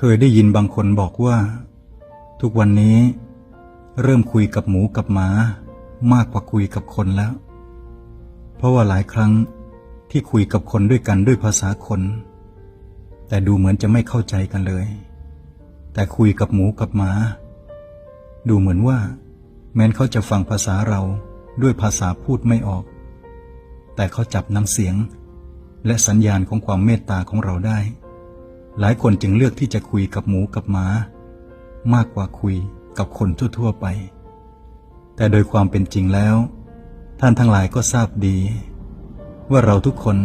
เคยได้ยินบางคนบอกว่า ทุกวันนี้ เริ่มคุยกับหมูกับหมา มากกว่าคุยกับคนแล้ว เพราะว่าหลายครั้งที่คุยกับคนด้วยกันด้วยภาษาคน แต่ดูเหมือนจะไม่เข้าใจกันเลย แต่คุยกับหมูกับหมา ดูเหมือนว่า แม้นเขาจะฟังภาษาเราด้วยภาษาพูดไม่ออก แต่เขาจับน้ำเสียง และสัญญาณของความเมตตาของเราได้ หลายคนจึงเลือกที่จะคุยกับหมูกับหมา มากกว่าคุยกับคนทั่วๆไป แต่โดยความเป็นจริงแล้ว ท่านทั้งหลายก็ทราบดี ว่าเราทุกคน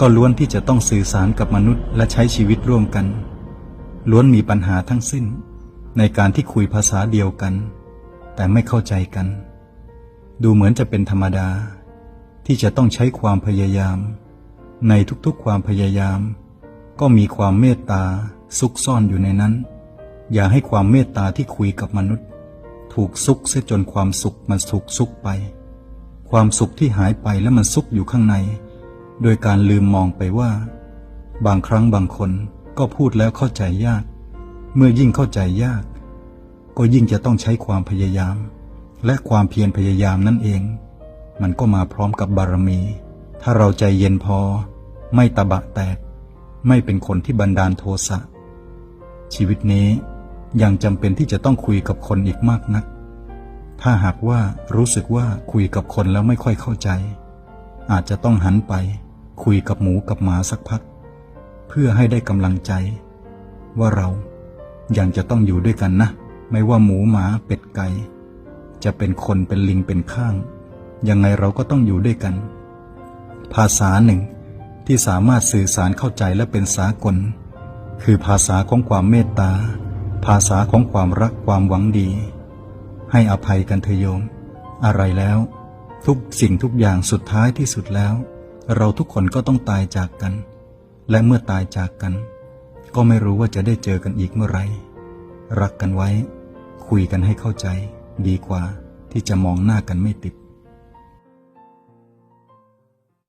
ก็ล้วนที่จะต้องสื่อสารกับมนุษย์และใช้ชีวิตร่วมกัน ล้วนมีปัญหาทั้งสิ้น ในการที่คุยภาษาเดียวกัน แต่ไม่เข้าใจกัน ดูเหมือนจะเป็นธรรมดา ที่จะต้องใช้ความพยายาม ในทุกๆความพยายาม ก็มีความเมตตาซุกซ่อนอยู่ในนั้น อย่าให้ความเมตตาที่คุยกับมนุษย์ ถูกซุกเสียจนความสุขมันถูกซุกไป ความสุขที่หายไปและมันซุกอยู่ข้างใน โดยการลืมมองไปว่า บางครั้งบางคนก็พูดแล้วเข้าใจยาก เมื่อยิ่งเข้าใจยาก ก็ยิ่งจะต้องใช้ความพยายาม และความเพียรพยายามนั่นเอง มันก็มาพร้อมกับบารมี ถ้าเราใจเย็นพอ ไม่ตะบะแตก ไม่เป็นคนที่บันดาลโทสะ ชีวิตนี้ยังจำเป็นที่จะต้องคุยกับคนอีกมากนัก ถ้าหากว่ารู้สึกว่าคุยกับคนแล้วไม่ค่อยเข้าใจ อาจจะต้องหันไป คุยกับหมูกับหมาสักพัก เพื่อให้ได้กำลังใจ ว่าเรายังจะต้องอยู่ด้วยกันนะ ไม่ว่าหมูหมาเป็ดไก่ จะเป็นคนเป็นลิงเป็นข้าง ยังไงเราก็ต้องอยู่ด้วยกัน ภาษาหนึ่ง ที่สามารถสื่อสารเข้าใจและเป็นสากล คือภาษาของความเมตตา ภาษาของความรักความหวังดี ให้อภัยกันเถอโยม อะไรแล้ว ทุกสิ่งทุกอย่างสุดท้ายที่สุดแล้ว เราทุกคนก็ต้องตายจากกัน และเมื่อตายจากกัน ก็ไม่รู้ว่าจะได้เจอกันอีกเมื่อไหรรักกันไว้ คุยกันให้เข้าใจ ดีกว่าที่จะมองหน้ากันไม่ติด